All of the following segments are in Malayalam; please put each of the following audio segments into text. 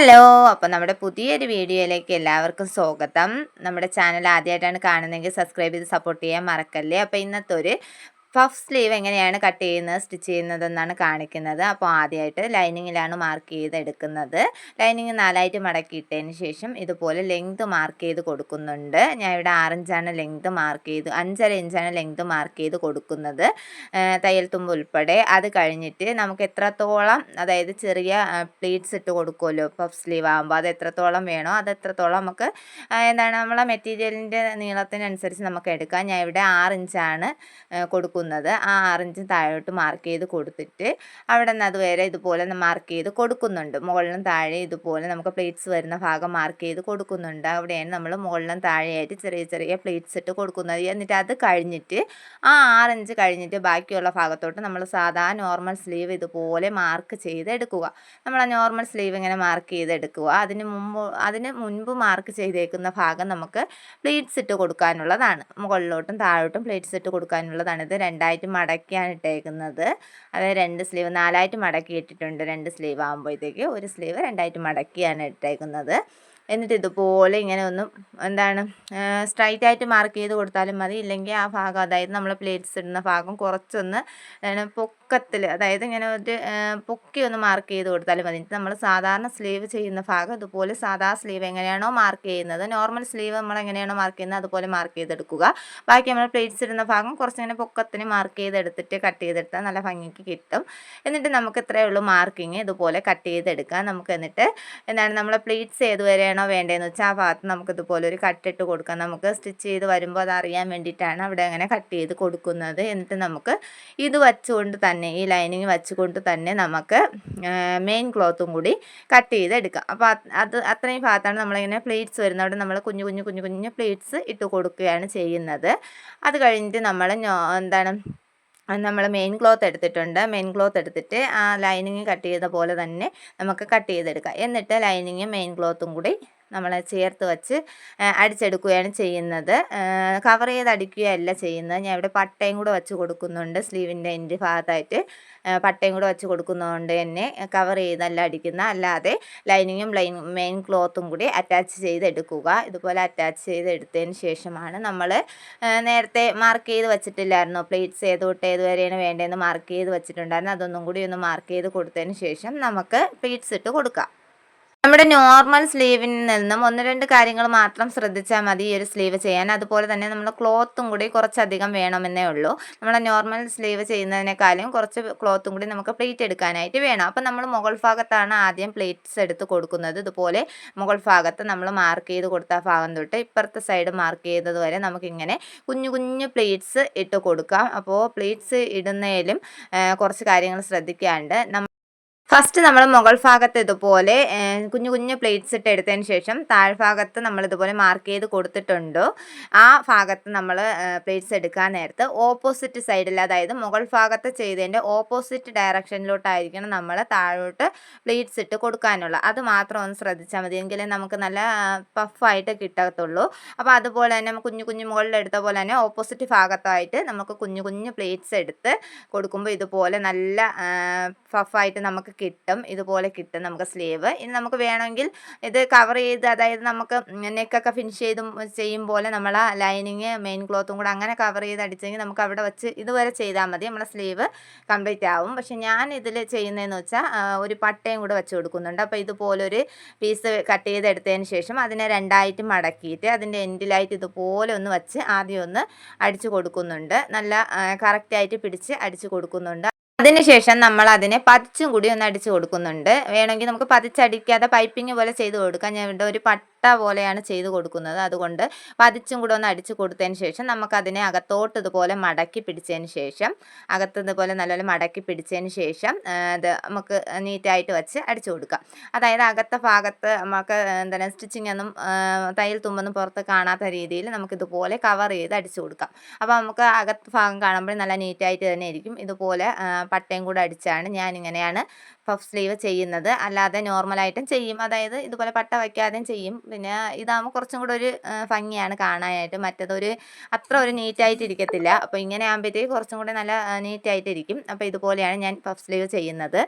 ഹലോ അപ്പോൾ നമ്മുടെ പുതിയൊരു വീഡിയോയിലേക്ക് എല്ലാവർക്കും സ്വാഗതം. നമ്മുടെ ചാനൽ ആദ്യമായിട്ടാണ് കാണുന്നതെങ്കിൽ സബ്സ്ക്രൈബ് ചെയ്ത് സപ്പോർട്ട് ചെയ്യാൻ മറക്കല്ലേ? അപ്പോൾ ഇന്നത്തെ ഒരു പഫ് സ്ലീവ് എങ്ങനെയാണ് കട്ട് ചെയ്യുന്നത് സ്റ്റിച്ച് ചെയ്യുന്നതെന്നാണ് കാണിക്കുന്നത്. അപ്പോൾ ആദ്യമായിട്ട് ലൈനിങ്ങിലാണ് മാർക്ക് ചെയ്ത് എടുക്കുന്നത് ലൈനിങ് നാലായിട്ട് മടക്കിയിട്ടതിന് ശേഷം ഇതുപോലെ ലെങ്ത് മാർക്ക് ചെയ്ത് കൊടുക്കുന്നുണ്ട്. ഞാൻ ഇവിടെ ആറിഞ്ചാണ് ലെങ്ത് മാർക്ക് ചെയ്ത് അഞ്ചര ഇഞ്ചാണ് ലെങ്ത് മാർക്ക് ചെയ്ത് കൊടുക്കുന്നത്. തയ്യൽ തുമ്പ് ഉൾപ്പെടെ. അത് കഴിഞ്ഞിട്ട് നമുക്ക് എത്രത്തോളം അതായത് ചെറിയ പ്ലീറ്റ്സ് ഇട്ട് കൊടുക്കുമല്ലോ പഫ് സ്ലീവ് ആകുമ്പോൾ അത് എത്രത്തോളം വേണോ അത് എത്രത്തോളം നമുക്ക് എന്താണ് നമ്മളെ മെറ്റീരിയലിന്റെ നീളത്തിനനുസരിച്ച് നമുക്ക് എടുക്കാം. ഞാൻ ഇവിടെ ആറിഞ്ചാണ് കൊടുക്കുന്നത്. കൊടുക്കുന്നത്. ആ ആറിഞ്ച് താഴോട്ട് മാർക്ക് ചെയ്ത് കൊടുത്തിട്ട് അവിടെ നിന്ന് അതുവരെ ഇതുപോലെ മാർക്ക് ചെയ്ത് കൊടുക്കുന്നുണ്ട്. മുകളിലും താഴെ ഇതുപോലെ നമുക്ക് പ്ലേറ്റ്സ് വരുന്ന ഭാഗം മാർക്ക് ചെയ്ത് കൊടുക്കുന്നുണ്ട്. അവിടെയാണ് നമ്മൾ മുകളിലും താഴെയായിട്ട് ചെറിയ ചെറിയ പ്ലേറ്റ്സ് ഇട്ട് കൊടുക്കുന്നത്. എന്നിട്ട് അത് കഴിഞ്ഞിട്ട് ആ ആറിഞ്ച് കഴിഞ്ഞിട്ട് ബാക്കിയുള്ള ഭാഗത്തോട്ട് നമ്മൾ സാധാ നോർമൽ സ്ലീവ് ഇതുപോലെ മാർക്ക് ചെയ്ത് എടുക്കുക. നമ്മൾ ആ നോർമൽ സ്ലീവ് ഇങ്ങനെ മാർക്ക് ചെയ്ത് എടുക്കുക. അതിന് മുമ്പ് അതിന് മുൻപ് മാർക്ക് ചെയ്തേക്കുന്ന ഭാഗം നമുക്ക് പ്ലേറ്റ്സ് ഇട്ട് കൊടുക്കാനുള്ളതാണ്. മുകളിലോട്ടും താഴോട്ടും പ്ലേറ്റ്സ് ഇട്ട് കൊടുക്കാനുള്ളതാണ്. ഇത് രണ്ടായിട്ട് മടക്കിയാണ് ഇട്ടേക്കുന്നത്. അതായത് രണ്ട് സ്ലീവ് നാലായിട്ട് മടക്കി ഇട്ടിട്ടുണ്ട്. രണ്ട് സ്ലീവ് ആകുമ്പോഴത്തേക്ക് ഒരു സ്ലീവ് രണ്ടായിട്ട് മടക്കിയാണ് ഇട്ടേക്കുന്നത്. എന്നിട്ട് ഇതുപോലെ ഇങ്ങനെ ഒന്നും എന്താണ് സ്ട്രൈറ്റ് ആയിട്ട് മാർക്ക് ചെയ്ത് കൊടുത്താലും മതി. ഇല്ലെങ്കിൽ ആ ഭാഗം അതായത് നമ്മൾ പ്ലേറ്റ്സ് ഇടുന്ന ഭാഗം കുറച്ചൊന്ന് പൊക്കത്തിൽ അതായത് ഇങ്ങനെ ഒരു പൊക്കി ഒന്ന് മാർക്ക് ചെയ്ത് കൊടുത്താലും മതി. നമ്മൾ സാധാരണ സ്ലീവ് ചെയ്യുന്ന ഭാഗം ഇതുപോലെ സാധാ സ്ലീവ് എങ്ങനെയാണോ മാർക്ക് ചെയ്യുന്നത്. നോർമൽ സ്ലീവ് നമ്മൾ എങ്ങനെയാണോ മാർക്ക് ചെയ്യുന്നത് അതുപോലെ മാർക്ക് ചെയ്തെടുക്കുക. ബാക്കി നമ്മൾ പ്ലേറ്റ്സ് ഇടുന്ന ഭാഗം കുറച്ചിങ്ങനെ പൊക്കത്തിന് മാർക്ക് ചെയ്തെടുത്തിട്ട് കട്ട് ചെയ്തെടുത്താൽ നല്ല ഭംഗിക്ക് കിട്ടും. എന്നിട്ട് നമുക്ക് ഇത്രയേ ഉള്ളൂ മാർക്കിങ് ഇതുപോലെ കട്ട് ചെയ്തെടുക്കാം. നമുക്ക് എന്നിട്ട് എന്താണ് നമ്മളെ പ്ലേറ്റ്സ് ഏതുവരെയാണോ എവിടെയാണോ വേണ്ടതെന്ന് വെച്ചാൽ ആ ഭാഗത്ത് നമുക്കിതുപോലെ ഒരു കട്ടിട്ട് കൊടുക്കാം. നമുക്ക് സ്റ്റിച്ച് ചെയ്ത് വരുമ്പോൾ അത് അറിയാൻ വേണ്ടിയിട്ടാണ് അവിടെ അങ്ങനെ കട്ട് ചെയ്ത് കൊടുക്കുന്നത്. എന്നിട്ട് നമുക്ക് ഇത് വച്ചുകൊണ്ട് തന്നെ ഈ ലൈനിങ് വെച്ചുകൊണ്ട് തന്നെ നമുക്ക് മെയിൻ ക്ലോത്തും കൂടി കട്ട് ചെയ്ത് എടുക്കാം അപ്പോൾ അത് അത്രയും ഭാഗത്താണ് നമ്മളിങ്ങനെ പ്ലേറ്റ്സ് വരുന്നത്. അവിടെ നമ്മൾ കുഞ്ഞു കുഞ്ഞു കുഞ്ഞു കുഞ്ഞു പ്ലേറ്റ്സ് ഇട്ട് കൊടുക്കുകയാണ് ചെയ്യുന്നത്. അത് കഴിഞ്ഞിട്ട് നമ്മൾ എന്താണ് നമ്മൾ മെയിൻ ക്ലോത്ത് എടുത്തിട്ടുണ്ട്. മെയിൻ ക്ലോത്ത് എടുത്തിട്ട് ആ ലൈനിങ് കട്ട് ചെയ്ത പോലെ തന്നെ നമുക്ക് കട്ട് ചെയ്തെടുക്കാം. എന്നിട്ട് ലൈനിങ്ങും മെയിൻ ക്ലോത്തും കൂടി നമ്മൾ ചേർത്ത് വെച്ച് അടിച്ചെടുക്കുകയാണ് ചെയ്യുന്നത്. കവർ ചെയ്ത് അടിക്കുകയല്ല ചെയ്യുന്നത്. ഞാൻ ഇവിടെ പട്ടയും കൂടെ വെച്ച് കൊടുക്കുന്നുണ്ട്. സ്ലീവിന്റെ എന്റെ ഭാഗത്തായിട്ട് പട്ടയും കൂടെ വെച്ച് കൊടുക്കുന്നതുകൊണ്ട് തന്നെ കവർ ചെയ്തല്ല അടിക്കുന്ന അല്ലാതെ ലൈനിങ്ങും ലൈൻ മെയിൻ ക്ലോത്തും കൂടി അറ്റാച്ച് ചെയ്തെടുക്കുക. ഇതുപോലെ അറ്റാച്ച് ചെയ്തെടുത്തതിന് ശേഷമാണ് നമ്മൾ നേരത്തെ മാർക്ക് ചെയ്ത് വെച്ചിട്ടില്ലായിരുന്നു? പ്ലേറ്റ്സ് ഏത് തൊട്ട് ഏത് വരെയാണ് വേണ്ടതെന്ന് മാർക്ക് ചെയ്ത് വെച്ചിട്ടുണ്ടായിരുന്നു. അതൊന്നും കൂടി ഒന്ന് മാർക്ക് ചെയ്ത് കൊടുത്തതിന് ശേഷം നമുക്ക് പ്ലേറ്റ്സ് ഇട്ട് കൊടുക്കാം. നമ്മുടെ നോർമൽ സ്ലീവിൽ നിന്നും ഒന്ന് രണ്ട് കാര്യങ്ങൾ മാത്രം ശ്രദ്ധിച്ചാൽ മതി ഈ ഒരു സ്ലീവ് ചെയ്യാൻ. അതുപോലെ തന്നെ നമ്മൾ ക്ലോത്തും കൂടി കുറച്ചധികം വേണമെന്നേ ഉള്ളൂ. നമ്മുടെ നോർമൽ സ്ലീവ് ചെയ്യുന്നതിനേക്കാളും കുറച്ച് ക്ലോത്തും കൂടി നമുക്ക് പ്ലേറ്റ് എടുക്കാനായിട്ട് വേണം. അപ്പം നമ്മൾ മുകൾ ഭാഗത്താണ് ആദ്യം പ്ലേറ്റ്സ് എടുത്ത് കൊടുക്കുന്നത്. ഇതുപോലെ മുകൾ ഭാഗത്ത് നമ്മൾ മാർക്ക് ചെയ്ത് കൊടുത്ത ഭാഗം തൊട്ട് ഇപ്പുറത്തെ സൈഡ് മാർക്ക് ചെയ്തത് വരെ നമുക്കിങ്ങനെ കുഞ്ഞു കുഞ്ഞു പ്ലേറ്റ്സ് ഇട്ട് കൊടുക്കാം. അപ്പോൾ പ്ലേറ്റ്സ് ഇടുന്നതിലും കുറച്ച് കാര്യങ്ങൾ ശ്രദ്ധിക്കാണ്ട് ഫസ്റ്റ് നമ്മൾ മുകൾ ഭാഗത്ത് ഇതുപോലെ കുഞ്ഞു കുഞ്ഞു പ്ലേറ്റ്സ് ഇട്ട് എടുത്തതിന് ശേഷം താഴ്ഭാഗത്ത് നമ്മൾ ഇതുപോലെ മാർക്ക് ചെയ്ത് കൊടുത്തിട്ടുണ്ട്. ആ ഭാഗത്ത് നമ്മൾ പ്ലേറ്റ്സ് എടുക്കാൻ നേരത്ത് ഓപ്പോസിറ്റ് സൈഡിൽ അതായത് മുകൾ ഭാഗത്ത് ചെയ്തതിന്റെ ഓപ്പോസിറ്റ് ഡയറക്ഷനിലോട്ടായിരിക്കണം നമ്മൾ താഴോട്ട് പ്ലേറ്റ്സ് ഇട്ട് കൊടുക്കാനുള്ളത് അത് മാത്രം ഒന്ന് ശ്രദ്ധിച്ചാൽ മതി. എങ്കിലേ നമുക്ക് നല്ല പഫായിട്ട് കിട്ടത്തുള്ളൂ. അപ്പോൾ അതുപോലെ തന്നെ കുഞ്ഞു കുഞ്ഞു മുകളിൽ എടുത്ത പോലെ തന്നെ ഓപ്പോസിറ്റ് ഭാഗത്തായിട്ട് നമുക്ക് കുഞ്ഞു കുഞ്ഞു പ്ലേറ്റ്സ് എടുത്ത് കൊടുക്കുമ്പോൾ ഇതുപോലെ നല്ല പഫായിട്ട് നമുക്ക് കിട്ടും. ഇതുപോലെ കിട്ടും നമുക്ക് സ്ലീവ്. ഇനി നമുക്ക് വേണമെങ്കിൽ ഇത് കവർ ചെയ്ത് അതായത് നമുക്ക് നെക്കൊക്കെ ഫിനിഷ് ചെയ്തും ചെയ്യും പോലെ നമ്മൾ ആ ലൈനിങ് മെയിൻ ക്ലോത്തും കൂടെ അങ്ങനെ കവർ ചെയ്ത് അടിച്ചെങ്കിൽ നമുക്ക് അവിടെ വെച്ച് ഇതുവരെ ചെയ്താൽ മതി. നമ്മളെ സ്ലീവ് കംപ്ലീറ്റ് ആവും. പക്ഷെ ഞാൻ ഇതിൽ ചെയ്യുന്നതെന്ന് വെച്ചാൽ ഒരു പട്ടയും കൂടെ വെച്ച് കൊടുക്കുന്നുണ്ട്. അപ്പോൾ ഇതുപോലൊരു പീസ് കട്ട് ചെയ്തെടുത്തതിന് ശേഷം അതിനെ രണ്ടായിട്ട് മടക്കിയിട്ട് അതിന്റെ എൻഡിലായിട്ട് ഇതുപോലെ ഒന്ന് വെച്ച് ആദ്യം ഒന്ന് അടിച്ചു കൊടുക്കുന്നുണ്ട്. നല്ല കറക്റ്റായിട്ട് പിടിച്ച് അടിച്ചു കൊടുക്കുന്നുണ്ട്. അതിനുശേഷം നമ്മൾ അതിനെ പതിച്ചും കൂടി ഒന്ന് അടിച്ചു കൊടുക്കുന്നുണ്ട്. വേണമെങ്കിൽ നമുക്ക് പതിച്ചടിക്കാതെ പൈപ്പിംഗ് പോലെ ചെയ്ത് കൊടുക്കാം. ഞാൻ ഇവിടെ ഒരു പട്ട പോലെയാണ് ചെയ്ത് കൊടുക്കുന്നത്. അതുകൊണ്ട് പതിച്ചും കൂടെ ഒന്ന് അടിച്ചു കൊടുത്തതിന് ശേഷം നമുക്കതിനെ അകത്തോട്ട് ഇതുപോലെ മടക്കി പിടിച്ചതിന് ശേഷം അകത്ത് ഇതുപോലെ നല്ലപോലെ മടക്കി പിടിച്ചതിന് ശേഷം ഇത് നമുക്ക് നീറ്റായിട്ട് വെച്ച് അടിച്ചു കൊടുക്കാം അതായത് അകത്തെ ഭാഗത്ത് നമുക്ക് എന്താണ് സ്റ്റിച്ചിങ് ഒന്നും തയ്യൽ തുമ്പൊന്നും പുറത്ത് കാണാത്ത രീതിയിൽ നമുക്കിതുപോലെ കവർ ചെയ്ത് അടിച്ചു കൊടുക്കാം. അപ്പോൾ നമുക്ക് അകത്ത് ഭാഗം കാണുമ്പോൾ നല്ല നീറ്റായിട്ട് തന്നെ ഇരിക്കും. ഇതുപോലെ പട്ടയും കൂടെ അടിച്ചാണ് ഞാനിങ്ങനെയാണ് പഫ് സ്ലീവ് ചെയ്യുന്നത്. അല്ലാതെ നോർമലായിട്ടും ചെയ്യും. അതായത് ഇതുപോലെ പട്ട വയ്ക്കാതെയും ചെയ്യും. പിന്നെ ഇതാകുമ്പോൾ കുറച്ചും കൂടെ ഒരു ഭംഗിയാണ് കാണാനായിട്ട്. മറ്റേതൊരു അത്ര ഒരു നീറ്റായിട്ട് ഇരിക്കത്തില്ല. അപ്പോൾ ഇങ്ങനെ ആകുമ്പോഴത്തേക്ക് കുറച്ചും കൂടെ നല്ല നീറ്റായിട്ടിരിക്കും അപ്പോൾ ഇതുപോലെയാണ് ഞാൻ പഫ് സ്ലീവ് ചെയ്യുന്നത്.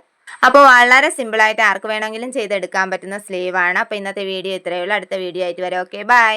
അപ്പോൾ വളരെ സിമ്പിളായിട്ട് ആർക്ക് വേണമെങ്കിലും ചെയ്തെടുക്കാൻ പറ്റുന്ന സ്ലീവാണ് അപ്പോൾ ഇന്നത്തെ വീഡിയോ ഇത്രയേ ഉള്ളൂ. അടുത്ത വീഡിയോ ആയിട്ട് വരാം. Okay bye